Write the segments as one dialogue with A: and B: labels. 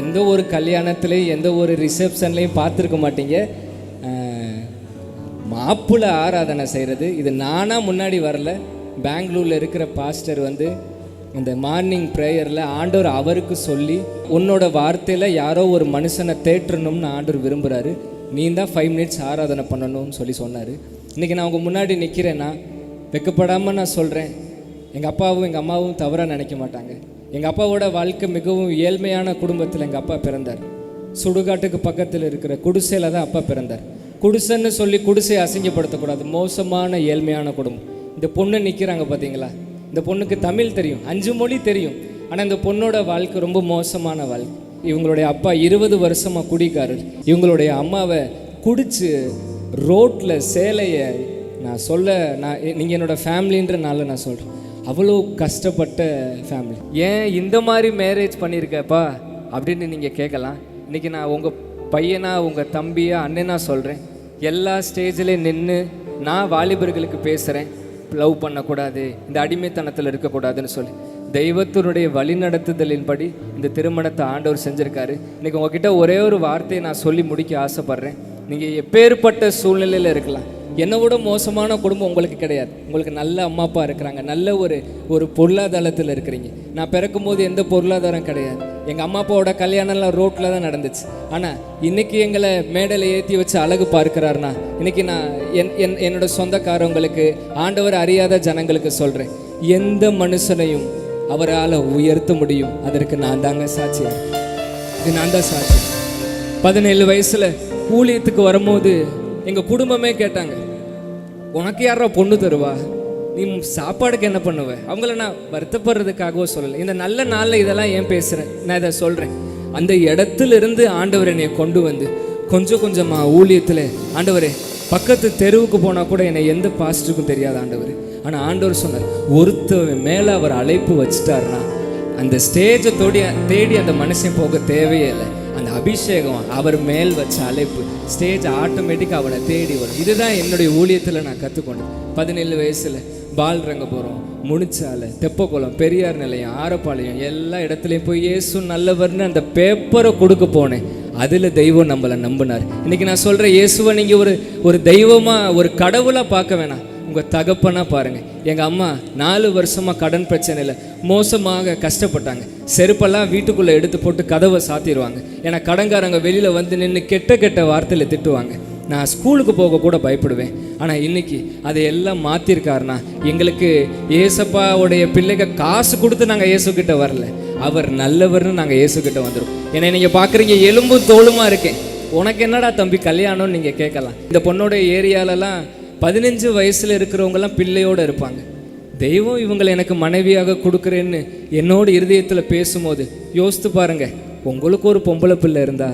A: எந்த ஒரு கல்யாணத்துலேயும் எந்த ஒரு ரிசப்ஷன்லேயும் பார்த்துருக்க மாட்டீங்க. மாப்பிள்ளை ஆராதனை செய்கிறது இது நானாக முன்னாடி வரல. பெங்களூரில் இருக்கிற பாஸ்டர் வந்து இந்த மார்னிங் ப்ரேயரில் ஆண்டவர் அவருக்கு சொல்லி உன்னோட வார்த்தையில் யாரோ ஒரு மனுஷனை தேற்றணும்னு ஆண்டவர் விரும்புகிறாரு நீ தான் ஃபைவ் மினிட்ஸ் ஆராதனை பண்ணணும்னு சொல்லி சொன்னார். இன்றைக்கி நான் உங்கள் முன்னாடி நிற்கிறேன்னா வெக்கப்படாமல் நான் சொல்கிறேன் எங்கள் அப்பாவும் எங்கள் அம்மாவும் தவறாக நினைக்க மாட்டாங்க. எங்கள் அப்பாவோட வாழ்க்கை மிகவும் ஏழ்மையான குடும்பத்தில் எங்கள் அப்பா பிறந்தார். சுடுகாட்டுக்கு பக்கத்தில் இருக்கிற குடிசையில் தான் அப்பா பிறந்தார். குடிசைன்னு சொல்லி குடிசையை அசிங்கப்படுத்தக்கூடாது. மோசமான ஏழ்மையான குடும்பம். இந்த பொண்ணு நிற்கிறாங்க பார்த்தீங்களா இந்த பொண்ணுக்கு தமிழ் தெரியும். அஞ்சு மொழி தெரியும். ஆனால் இந்த பொண்ணோட வாழ்க்கை ரொம்ப மோசமான வாழ்க்கை. இவங்களுடைய அப்பா இருபது வருஷமாக குடிக்காரர் இவங்களுடைய அம்மாவை குடிச்சு ரோட்டில் சேலையை நான் சொல்ல நான் நீங்கள் என்னோட ஃபேமிலின்றனால நான் சொல்கிறேன் அவ்வளோ கஷ்டப்பட்ட ஃபேமிலி ஏன் இந்த மாதிரி மேரேஜ் பண்ணியிருக்கப்பா? அப்படின்னு நீங்கள் கேட்கலாம். இன்றைக்கி நான் உங்கள் பையனா உங்கள் தம்பியா அண்ணனா சொல்கிறேன் எல்லா ஸ்டேஜ்லேயும் நின்று நான் வாலிபர்களுக்கு பேசுகிறேன் லவ் பண்ணக்கூடாது. இந்த அடிமைத்தனத்தில் இருக்கக்கூடாதுன்னு சொல்லி. தெய்வத்தினுடைய வழிநடத்துதலின்படி இந்த திருமணத்தை ஆண்டவர் செஞ்சுருக்காரு. இன்றைக்கி உங்ககிட்ட ஒரே ஒரு வார்த்தையை நான் சொல்லி முடிக்க ஆசைப்பட்றேன். நீங்கள் எப்பேற்பட்ட சூழ்நிலையில் இருக்கலாம். என்னை விட மோசமான குடும்பம் உங்களுக்கு கிடையாது. உங்களுக்கு நல்ல அம்மா அப்பா இருக்கிறாங்க. நல்ல ஒரு ஒரு பொருளாதாரத்தில் இருக்கிறீங்க. நான் பிறக்கும் போது எந்த பொருளாதாரம் கிடையாது. எங்கள் அம்மா அப்பாவோட கல்யாணம்லாம் ரோட்டில் தான் நடந்துச்சு. ஆனால் இன்னைக்கு எங்களை மேடையில் ஏற்றி வச்சு அழகு பார்க்கிறாருனா இன்னைக்கு நான் என் என் என்னோட சொந்தக்காரவங்களுக்கு ஆண்டவர் அறியாத ஜனங்களுக்கு சொல்கிறேன் எந்த மனுஷனையும் அவரால் உயர்த்த முடியும். அதற்கு நான் தாங்க சாட்சியா? இது நான் தான் சாட்சி. பதினேழு வயசில் ஊழியத்துக்கு வரும்போது எங்கள் குடும்பமே கேட்டாங்க உனக்கு யாரா பொண்ணு தருவா? நீ சாப்பாடுக்கு என்ன பண்ணுவ? அவங்கள நான் வருத்தப்படுறதுக்காகவோ சொல்லலை. இந்த நல்ல நாளில் இதெல்லாம் ஏன் பேசுகிறேன் நான் இதை சொல்கிறேன் அந்த இடத்துல இருந்து ஆண்டவர் என்னை கொண்டு வந்து கொஞ்சம் கொஞ்சமாக ஊழியத்தில் ஆண்டவரே பக்கத்து தெருவுக்கு போனால் கூட என்னை எந்த பாஸ்டருக்கும் தெரியாது ஆண்டவர். ஆனால் ஆண்டவர் சொன்னார் ஒருத்தவன் மேலே அவர் அழைப்பு வச்சுட்டாருன்னா அந்த ஸ்டேஜை தேடி தேடி அந்த மனுஷன் போக தேவையே இல்லை. அந்த அபிஷேகம் அவர் மேல் வச்ச அழைப்பு. ஸ்டேஜ் ஆட்டோமேட்டிக்காக அவனை தேடி வரும். இதுதான் என்னுடைய ஊழியத்தில் நான் கற்றுக்கொண்டேன் பதினேழு வயசில் பால் ரங்க போகிறோம் முனிச்சாலை தெப்பக்குளம் பெரியார் நிலையம் ஆரப்பாளையம் எல்லா இடத்துலையும் போய் இயேசு நல்லவர்னு அந்த பேப்பரை கொடுக்க போனேன். அதில் தெய்வம் நம்மளை நம்பினார். இன்னைக்கு நான் சொல்கிறேன் இயேசுவை நீங்கள் ஒரு ஒரு தெய்வமாக ஒரு கடவுளாக பார்க்க வேணாம். உங்கள் தகப்பனாக பாருங்கள் எங்கள் அம்மா நாலு வருஷமாக கடன் பிரச்சனையில் மோசமாக கஷ்டப்பட்டாங்க. செருப்பெல்லாம் வீட்டுக்குள்ளே எடுத்து போட்டு கதவை சாத்திடுவாங்க. ஏன்னா கடன்காரங்க வெளியில் வந்து நின்று கெட்ட கெட்ட வார்த்தையில் திட்டுவாங்க. நான் ஸ்கூலுக்கு போக கூட பயப்படுவேன். ஆனால் இன்னைக்கு அதை எல்லாம் மாற்றிருக்காருனா எங்களுக்கு ஏசப்பாவுடைய பிள்ளைங்க காசு கொடுத்து நாங்கள் இயேசுக்கிட்ட வரல. அவர் நல்லவர்னு நாங்கள் இயேசுக்கிட்ட வந்துடும் ஏன்னா நீங்கள் பார்க்குறீங்க எலும்பும் தோளுமாக இருக்கேன். உனக்கு என்னடா தம்பி கல்யாணம்னு நீங்கள் கேட்கலாம். இந்த பொண்ணோட ஏரியாலலாம் பதினஞ்சு வயசில் இருக்கிறவங்கலாம் பிள்ளையோடு இருப்பாங்க. தெய்வம் இவங்களை எனக்கு மனைவியாக கொடுக்குறேன்னு என்னோட இருதயத்தில் பேசும்போது யோசித்து பாருங்க உங்களுக்கு ஒரு பொம்பளை பிள்ளை இருந்தா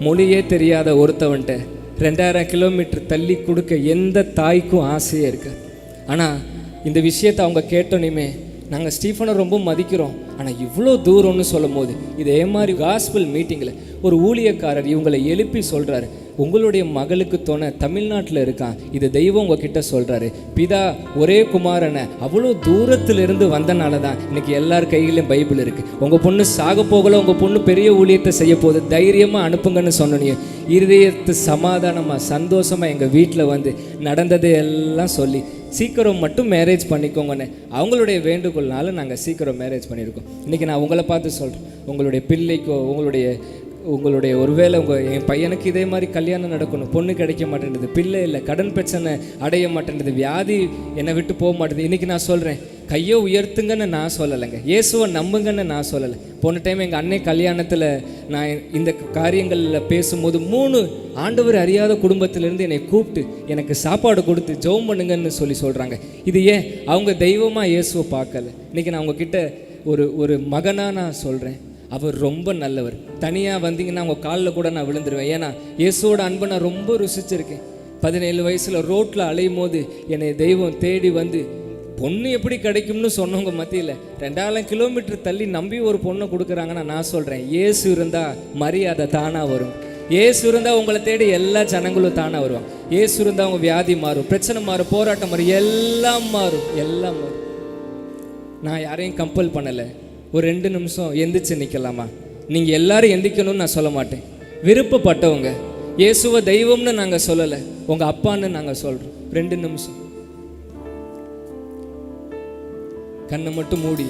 A: மொழியே தெரியாத ஒருத்தவன்ட்ட ரெண்டாயிரம் கிலோமீட்டர் தள்ளி கொடுக்க எந்த தாய்க்கும் ஆசையே இருக்கு ஆனால் இந்த விஷயத்தை அவங்க கேட்டோனையுமே நாங்கள் ஸ்டீஃபனை ரொம்ப மதிக்கிறோம். ஆனால் இவ்வளோ தூரம்னு சொல்லும் போது இதே மாதிரி காஸ்பிள் மீட்டிங்கில் ஒரு ஊழியக்காரர் இவங்களை எழுப்பி சொல்கிறாரு உங்களுடைய மகளுக்கு தோண தமிழ்நாட்டில் இருக்கான் இது தெய்வம் உங்ககிட்ட சொல்கிறாரு பிதா ஒரே குமாரனை அவ்வளோ தூரத்திலிருந்து வந்தனால தான் இன்னைக்கு எல்லார் கையிலையும் பைபிள் இருக்குது உங்கள் பொண்ணு சாக போகல உங்கள் பொண்ணு பெரிய ஊழியத்தை செய்ய போகுது தைரியமாக அனுப்புங்கன்னு சொன்னீங்க இருதயத்து சமாதானமாக சந்தோஷமாக எங்கள் வீட்டில் வந்து நடந்ததை எல்லாம் சொல்லி சீக்கிரம் மட்டும் மேரேஜ் பண்ணிக்கோங்கன்னு அவங்களுடைய வேண்டுகோள்னால நாங்கள் சீக்கிரம் மேரேஜ் பண்ணியிருக்கோம். இன்றைக்கி நான் உங்களை பார்த்து சொல்கிறேன் உங்களுடைய பிள்ளைக்கோ உங்களுடைய உங்களுடைய ஒருவேளை உங்கள் என் பையனுக்கு இதே மாதிரி கல்யாணம் நடக்கணும் பொண்ணு கிடைக்க மாட்டேன்றது பிள்ளை இல்லை கடன் பிரச்சனை அடைய மாட்டேன்றது வியாதி என்னை விட்டு போக மாட்டேங்குது இன்றைக்கி நான் சொல்கிறேன் கையை உயர்த்துங்கன்னு நான் சொல்லலைங்க. இயேசுவை நம்புங்கன்னு நான் சொல்லலை. போன டைம் எங்கள் அன்னை கல்யாணத்தில் நான் இந்த காரியங்களில் பேசும்போது மூணு ஆண்டவர் அறியாத குடும்பத்திலேருந்து என்னை கூப்பிட்டு எனக்கு சாப்பாடு கொடுத்து ஜெபம் பண்ணுங்கன்னு சொல்லி சொல்கிறாங்க இது ஏன்? அவங்க தெய்வமாக இயேசுவை பார்க்கல. இன்றைக்கி நான் உங்ககிட்ட ஒரு ஒரு மகனாக நான் சொல்கிறேன் அவர் ரொம்ப நல்லவர். தனியாக வந்தீங்கன்னா அவங்க காலில் கூட நான் விழுந்துருவேன். ஏன்னா இயேசுவோட அன்பை நான் ரொம்ப ருசிச்சிருக்கேன். பதினேழு வயசில் ரோட்டில் அலையும் போது என்னை தெய்வம் தேடி வந்து பொண்ணு எப்படி கிடைக்கும்னு சொன்னவங்க மத்தியில் ரெண்டாயிரம் கிலோமீட்டர் தள்ளி நம்பி ஒரு பொண்ணை கொடுக்குறாங்கன்னா நான் சொல்கிறேன் இயேசு இருந்தால் மரியாதை தானாக வரும். ஏசு இருந்தால் உங்களை தேடி எல்லா ஜனங்களும் தானாக வருவாங்க. ஏசு இருந்தால் அவங்க வியாதி மாறும் பிரச்சனை மாறும் போராட்டம் மாறும் எல்லாம் மாறும் எல்லாம் மாறும். நான் யாரையும் கம்பல் பண்ணலை. ஒரு ரெண்டு நிமிஷம் எந்திரிச்சு நிற்கலாமா நீங்கள் எல்லாரும் எந்திக்கணும்னு நான் சொல்ல மாட்டேன். விருப்பப்பட்டவங்க இயேசுவை தெய்வம்னு நாங்கள் சொல்லலை உங்கள் அப்பான்னு நாங்கள் சொல்கிறோம் ரெண்டு நிமிஷம். கண்ணை மட்டும் மூடி.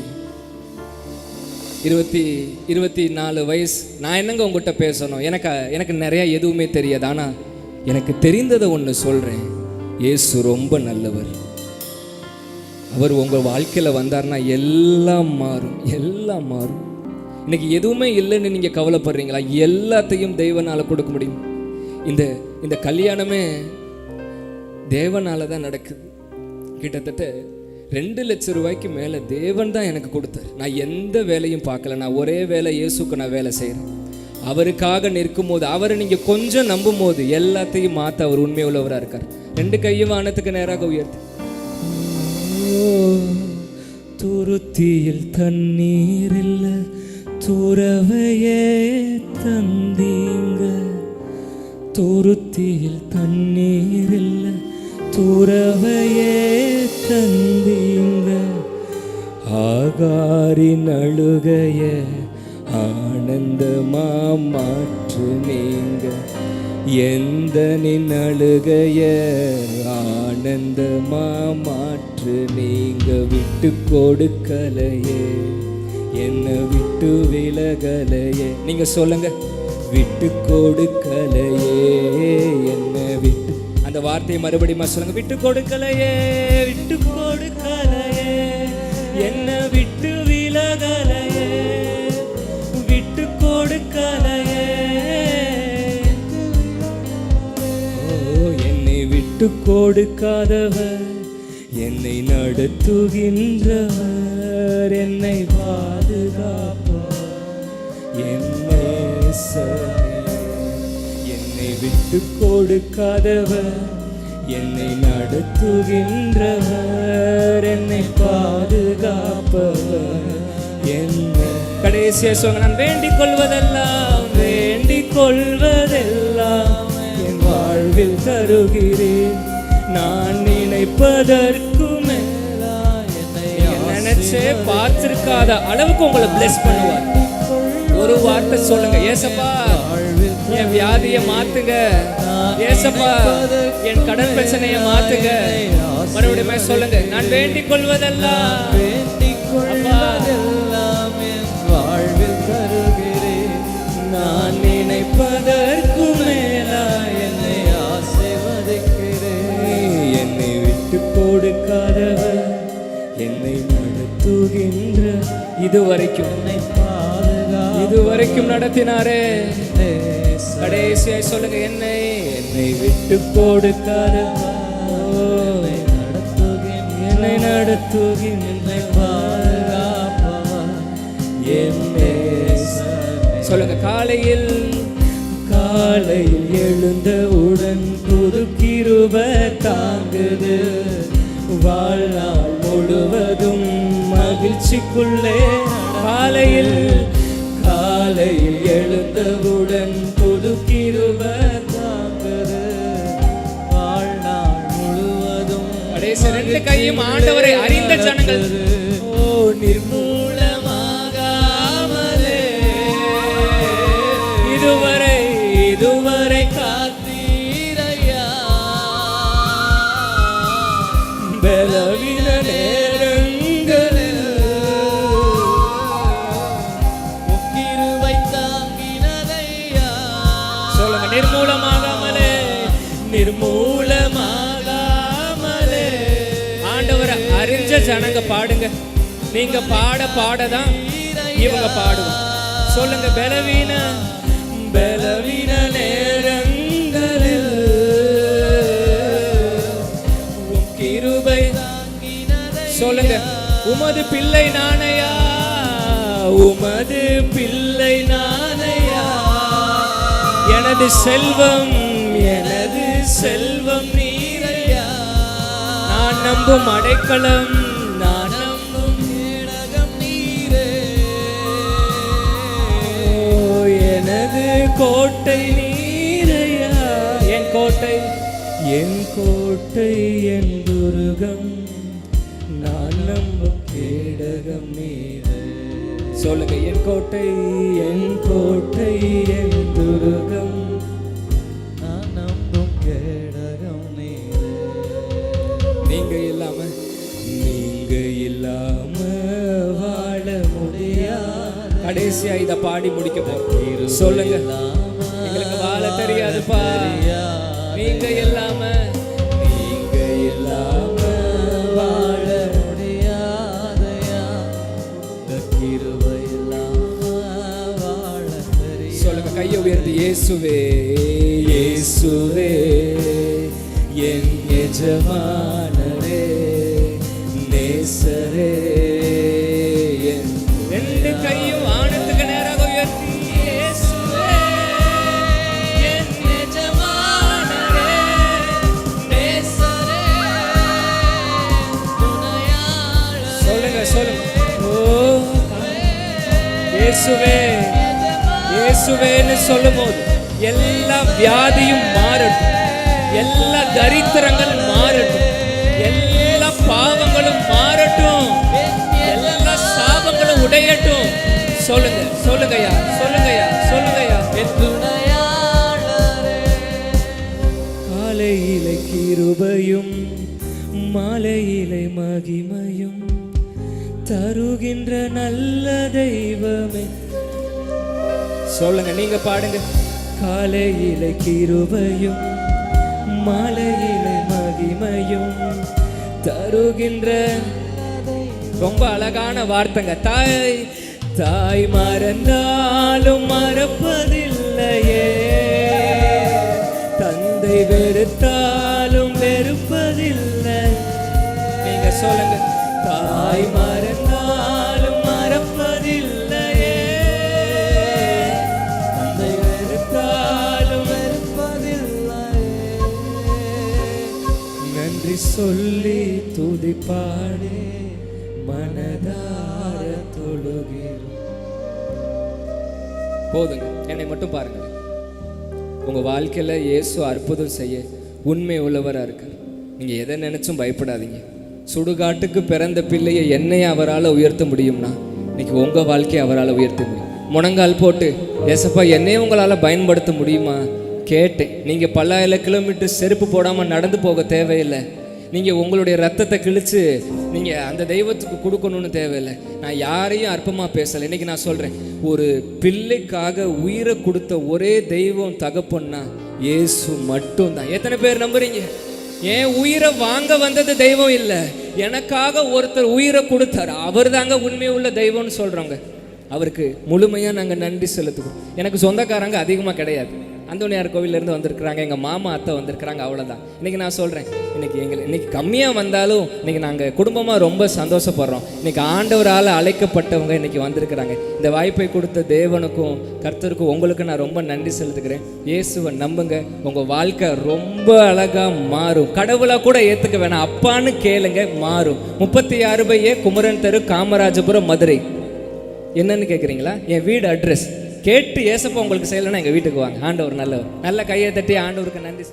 A: இருபத்தி இருபத்தி நாலு வயசு. நான் என்னங்க உங்கள்கிட்ட பேசணும்? எனக்கு எனக்கு நிறையா எதுவுமே தெரியாது. ஆனால் எனக்கு தெரிந்ததை ஒன்று சொல்கிறேன் இயேசு ரொம்ப நல்லவர். அவர் உங்கள் வாழ்க்கையில் வந்தார்னா எல்லாம் மாறும் எல்லாம் மாறும். இன்னைக்கு எதுவுமே இல்லைன்னு நீங்கள் கவலைப்படுறீங்களா? எல்லாத்தையும் தெய்வனால் கொடுக்க முடியும். இந்த இந்த கல்யாணமே தேவனால் தான் நடக்குது. கிட்டத்தட்ட ரெண்டு லட்சம் ரூபாய்க்கு மேலே தேவன் தான் எனக்கு கொடுத்தார். நான் எந்த வேலையும் பார்க்கல. நான் ஒரே வேலை இயேசுக்கு நான் வேலை செய்கிறேன் அவருக்காக நிற்கும் போது அவரை நீங்கள் கொஞ்சம் நம்பும் போது எல்லாத்தையும் மாற்ற அவர் உண்மை உள்ளவராக இருக்கார். ரெண்டு கையும் வானத்துக்கு நேராக உயர்த்தி. துருத்தியில் தண்ணீர் இல்லை துறவையே தந்தீங்க. துருத்தியில் தண்ணீர் இல்லை துறவையே தந்தீங்க. ஆகாரின் அழுகைய ஆனந்தமா மாற்று நீங்க. எந்த நின் அழுகைய ஆனந்தமா மாற்று நீங்க விட்டு கொடுக்கலையே. என்ன விட்டு விலகலையே. நீங்க சொல்லுங்க. விட்டு கொடுக்கலையே. என்ன விட்டு. அந்த வார்த்தையை மறுபடியும் சொல்லுங்க. விட்டு கொடுக்கலையே. விட்டு கொடுக்கலையே. என்ன விட்டு கொடுக்காதவர் என்னை நடத்துகின்றவர். என்னை பாதுகாப்பார் என்னை என்னை விட்டு கொடுக்காதவர் என்னை நடத்துகின்றவர். என்னை பாதுகாப்பவர். என்ன கடைசியா சொல்ல நான் வேண்டிக் கொள்வதெல்லாம் வேண்டிக் கொள்வதெல்லாம் வாழ்வில் தருகிறேன். நான் நினைப்பதற்கு நினைச்சே பார்த்திருக்காத அளவுக்கு உங்களை பிளஸ் பண்ணுவார். ஒரு வார்த்தை சொல்லுங்க ஏசப்பா என் வியாதியை மாத்துங்க. ஏசப்பா என் கடன் பிரச்சனையை மாத்துங்க. மறுபடியும் சொல்லுங்க நான் வேண்டிக் கொள்வதெல்லாம் இதுவரைக்கும் இதுவரைக்கும் நடத்தினாரே. கடைசியாய் சொல்லுங்க என்னை. என்னை விட்டு
B: நடத்துகின்ற
A: என்னை நடத்துகின்ற
B: என்னை.
A: சொல்லுங்க காலையில். காலையில் எழுந்தவுடன் புது கிருப தாங்குது. வாழ்நாள் முழுவதும் மகிழ்ச்சிக்குள்ளே காலையில் காலையில் எழுந்தவுடன் புது கிருப தாங்குது
B: வாழ்நாள் முழுவதும்
A: கடைசி ரெண்டு கையும் ஆண்டவரை அறிந்த ஜனங்கள். ஓ
B: மூலமாகாமலே
A: நீங்க பாட பாட தான் இவங்க பாடுவோம். சொல்லுங்க பலவீன பலவீன நேரங்களில் கிருபை சொல்லுங்க. உமது பிள்ளை நானையா உமது பிள்ளை நானையா எனது செல்வம் எனது செல்வம் நீரையா? நான் நம்பும் அடைக்கலம் நான் கோட்டை நீரையா? என் கோட்டை? என் கோட்டை என் துருகம். நான் நம்பும் கேடகம் நீரே சொல்லுங்க என் கோட்டை என் கோட்டை என் துருகம்.
B: நான் நம்பும் கேடகம் நீரே
A: நீங்க இல்லாம நீங்க இல்லாம. கடைசியா இத பாடி முடிக்க போறோம். சொல்லுங்க. எங்களுக்கு வாழ தெரியாதுப்பா. நீங்க இல்லாம நீங்க இல்லாம வாழ
B: முடியாதையா?
A: சொல்லுங்க கையை உயர்த்தி இயேசுவே இயேசுவே என் எஜமானரே இயேசுவே இயேசுவேன்னு சொல்லும்போது எல்லா வியாதியும் மாறட்டும். எல்லா தரித்திரங்கள் மாறட்டும். எல்லா பாவங்களும் மாறட்டும். எல்லா சாபங்களும் உடையட்டும். சொல்லுங்க சொல்லுங்கய்யா சொல்லுங்கய்யா சொல்லுங்கய்யா. காலையிலை கிருபையும் மாலையிலை மகிமையும் தருகின்ற நல்ல தெய்வமே. சொல்லுங்க நீங்க பாடுங்க. காலையிலை கிருபையும் மாலையிலை மகிமையும் தருகின்ற ரொம்ப அழகான வார்த்தைங்க. தாய் தாய் மறந்தாலும் மறப்பதில்லையே. தந்தை வெறுத்தாலும் வெறுப்பதில்லை. நீங்க சொல்லுங்க. தாய் மறந்தாலும் மறப்பதில்லையே. தந்தை வெறுத்தாலும் நன்றி சொல்லி துதிப்பாடே மனதார தொழுகிறோம். போதுங்க என்னை மட்டும் பாருங்க உங்க வாழ்க்கையில இயேசு அற்புதம் செய்ய உண்மை உள்ளவரா இருக்கார். நீங்க எதை நினைச்சும் பயப்படாதீங்க. சுடுகாட்டுக்கு பிறந்த பிள்ளையை என்னை அவரால் உயர்த்த முடியும்னா இன்னைக்கு உங்க வாழ்க்கையை அவரால் உயர்த்த முடியும். முனங்கால் போட்டு ஏசப்பா என்னையும் உங்களால் பயன்படுத்த முடியுமா? கேட்டேன். நீங்கள் பல்லாயிரம் கிலோமீட்டர் செருப்பு போடாமல் நடந்து போக தேவையில்லை. நீங்கள் உங்களுடைய ரத்தத்தை கிழிச்சு நீங்கள் அந்த தெய்வத்துக்கு கொடுக்கணும்னு தேவையில்லை. நான் யாரையும் அற்பமாக பேசலை. இன்னைக்கு நான் சொல்கிறேன் ஒரு பிள்ளைக்காக உயிரை கொடுத்த ஒரே தெய்வம் தகப்பன்னா இயேசு மட்டும்தான். எத்தனை பேர் நம்புறீங்க? என் உயிரை வாங்க வந்தது தெய்வம் இல்லை. எனக்காக ஒருத்தர் உயிரை கொடுத்தாரு. அவர் தாங்க உண்மை உள்ள தெய்வம்னு சொல்கிறோங்க அவருக்கு முழுமையாக நாங்கள் நன்றி செலுத்துவோம் எனக்கு சொந்தக்காரங்க அதிகமாக கிடையாது. அந்தோனியார் கோவிலேருந்து வந்திருக்கிறாங்க எங்கள் மாமா அத்தை வந்திருக்கிறாங்க அவ்வளோதான் இன்றைக்கி நான் சொல்கிறேன் இன்னைக்கு எங்களை இன்னைக்கு கம்மியாக வந்தாலும் இன்னைக்கு நாங்கள் குடும்பமாக ரொம்ப சந்தோஷப்படுறோம். இன்னைக்கு ஆண்டவரால் அழைக்கப்பட்டவங்க இன்னைக்கு வந்திருக்கிறாங்க. இந்த வாய்ப்பை கொடுத்த தேவனுக்கும் கர்த்தருக்கும் உங்களுக்கு நான் ரொம்ப நன்றி செலுத்துக்கிறேன் இயேசுவை நம்புங்க உங்கள் வாழ்க்கை ரொம்ப அழகாக மாறும். கடவுளாக கூட ஏற்றுக்க வேணாம் அப்பான்னு கேளுங்க மாறும். முப்பத்தி ஆறு பை ஏ குமரன் தெரு காமராஜபுரம் மதுரை. என்னன்னு கேட்குறீங்களா என் வீடு அட்ரஸ் கேட்டு ஏசப்பா உங்களுக்கு செய்யலைன்னா எங்கள் வீட்டுக்கு வாங்க. ஆண்டவர் நல்லவர். நல்ல கையை தட்டி ஆண்டவருக்கு நன்றி